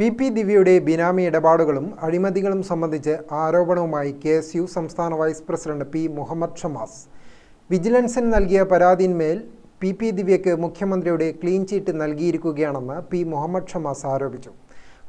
P P ദിവ്യയുടെ ബിനാമി ഇടപാടുകളും അഴിമതികളും സംബന്ധിച്ച് ആരോപണവുമായി കെ എസ് യു സംസ്ഥാന vice president P Muhammad Shamas. വിജിലൻസിന് നൽകിയ പരാതിയിന്മേൽ പി പി ദിവ്യയ്ക്ക് മുഖ്യമന്ത്രിയുടെ ക്ലീൻ ചീറ്റ് നൽകിയിരിക്കുകയാണെന്ന് പി മുഹമ്മദ് ഷമാസ് ആരോപിച്ചു.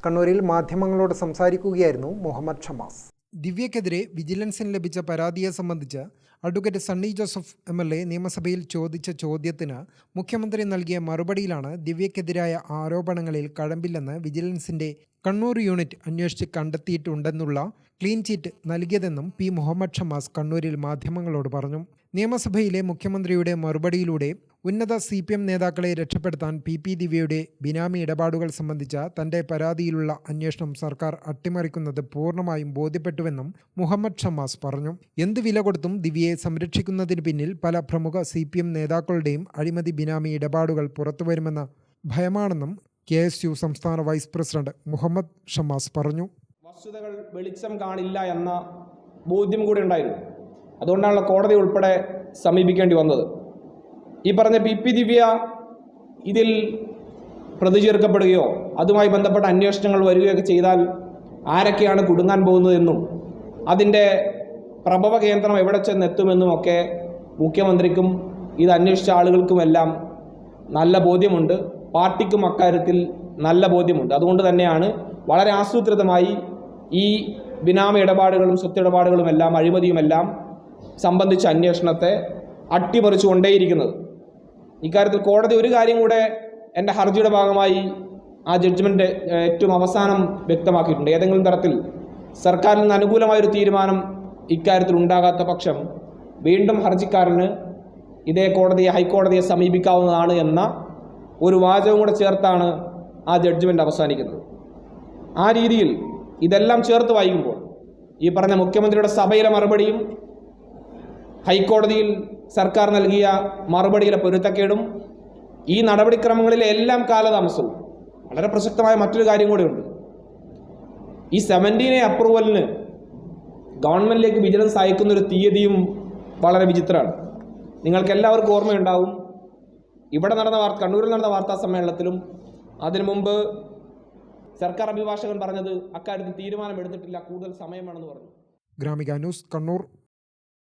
കണ്ണൂരിൽ മാധ്യമങ്ങളോട് സംസാരിക്കുകയായിരുന്നു മുഹമ്മദ് ഷമാസ്. ദിവ്യക്കെതിരെ വിജിലൻസിന് ലഭിച്ച പരാതിയെ സംബന്ധിച്ച് advocate Sunny Joseph M L A നിയമസഭയിൽ ചോദിച്ച ചോദ്യത്തിന് മുഖ്യമന്ത്രി നൽകിയ മറുപടിയിലാണ് ദിവ്യക്കെതിരായ ആരോപണങ്ങളിൽ കഴമ്പില്ലെന്ന് വിജിലൻസിന്റെ കണ്ണൂർ യൂണിറ്റ് അന്വേഷിച്ച് കണ്ടെത്തിയിട്ടുണ്ടെന്നുള്ള ക്ലീൻ ചീറ്റ് നൽകിയതെന്നും പി മുഹമ്മദ് ഷമാസ് കണ്ണൂരിൽ മാധ്യമങ്ങളോട് പറഞ്ഞു. നിയമസഭയിലെ മുഖ്യമന്ത്രിയുടെ മറുപടിയിലൂടെ ഉന്നത സി പി എം നേതാക്കളെ രക്ഷപ്പെടുത്താൻ പി പി ദിവ്യയുടെ ബിനാമി ഇടപാടുകൾ സംബന്ധിച്ച തന്റെ പരാതിയിലുള്ള അന്വേഷണം സർക്കാർ അട്ടിമറിക്കുന്നത് പൂർണമായും ബോധ്യപ്പെട്ടുവെന്നും മുഹമ്മദ് ഷമാസ് പറഞ്ഞു. എന്ത് വില കൊടുത്തും ദിവ്യയെ സംരക്ഷിക്കുന്നതിന് പിന്നിൽ പല പ്രമുഖ സി പി എം നേതാക്കളുടെയും അഴിമതി ബിനാമി ഇടപാടുകൾ പുറത്തുവരുമെന്ന ഭയമാണെന്നും കെ എസ് യു സംസ്ഥാന വൈസ് പ്രസിഡന്റ് മുഹമ്മദ് ഷമാസ് പറഞ്ഞു. വസ്തുതകൾ വെളിച്ചം കാണില്ല എന്ന ബോധ്യം കൂടി ഉണ്ടായിരുന്നു. അതുകൊണ്ടാണല്ലോ കോടതി ഉൾപ്പെടെ സമീപിക്കേണ്ടി വന്നത്. ഈ പറഞ്ഞ പി പി ദിവ്യ ഇതിൽ പ്രതി ചേർക്കപ്പെടുകയോ അതുമായി ബന്ധപ്പെട്ട അന്വേഷണങ്ങൾ വരികയൊക്കെ ചെയ്താൽ ആരൊക്കെയാണ് കുടുങ്ങാൻ പോകുന്നതെന്നും അതിന്റെ പ്രഭവ കേന്ദ്രം എവിടെ ചെന്നെത്തുമെന്നും ഒക്കെ മുഖ്യമന്ത്രിക്കും ഇത് അന്വേഷിച്ച ആളുകൾക്കുമെല്ലാം നല്ല ബോധ്യമുണ്ട്. പാർട്ടിക്കും അക്കാര്യത്തിൽ നല്ല ബോധ്യമുണ്ട്. അതുകൊണ്ട് തന്നെയാണ് വളരെ ആസൂത്രിതമായി ഈ ബിനാമി ഇടപാടുകളും സ്വത്തിടപാടുകളും എല്ലാം അഴിമതിയുമെല്ലാം സംബന്ധിച്ച അന്വേഷണത്തെ അട്ടിമറിച്ചു കൊണ്ടേയിരിക്കുന്നത് ഇക്കാര്യത്തിൽ കോടതി ഒരു കാര്യം കൂടെ എന്റെ ഹർജിയുടെ ഭാഗമായി ആ ജഡ്ജ്മെന്റ് ഏറ്റവും അവസാനം വ്യക്തമാക്കിയിട്ടുണ്ട്. ഏതെങ്കിലും തരത്തിൽ സർക്കാരിൽ നിന്ന് അനുകൂലമായൊരു തീരുമാനം ഇക്കാര്യത്തിൽ ഉണ്ടാകാത്ത പക്ഷം വീണ്ടും ഹർജിക്കാരന് ഇതേ കോടതിയെ ഹൈക്കോടതിയെ സമീപിക്കാവുന്നതാണ് എന്ന ഒരു വാചകം കൂടെ ചേർത്താണ് ആ ജഡ്ജ്മെന്റ് അവസാനിക്കുന്നത്. ആ രീതിയിൽ ഇതെല്ലാം ചേർത്ത് വായിക്കുമ്പോൾ ഈ പറഞ്ഞ മുഖ്യമന്ത്രിയുടെ സഭയിലെ മറുപടിയും ഹൈക്കോടതിയിൽ സർക്കാർ നൽകിയ മറുപടിയിലെ പൊരുത്തക്കേടും ഈ നടപടിക്രമങ്ങളിലെ എല്ലാം കാലതാമസവും. വളരെ പ്രസക്തമായ മറ്റൊരു കാര്യം കൂടിയുണ്ട്. ഈ സെവന്റീൻ എ അപ്രൂവലിന് ഗവൺമെന്റിലേക്ക് വിജിലൻസ് അയക്കുന്ന ഒരു തീയതിയും വളരെ വിചിത്രമാണ്. നിങ്ങൾക്ക് എല്ലാവർക്കും ഓർമ്മയുണ്ടാവും. ഇവിടെ നടന്ന വാർത്ത കണ്ണൂരിൽ നടന്ന വാർത്താ സമ്മേളനത്തിലും അതിനു മുമ്പ് സർക്കാർ അഭിഭാഷകൻ പറഞ്ഞത് അക്കാര്യത്തിൽ തീരുമാനമെടുത്തിട്ടില്ല കൂടുതൽ സമയമാണെന്ന് പറഞ്ഞു. Gramika news Kannur.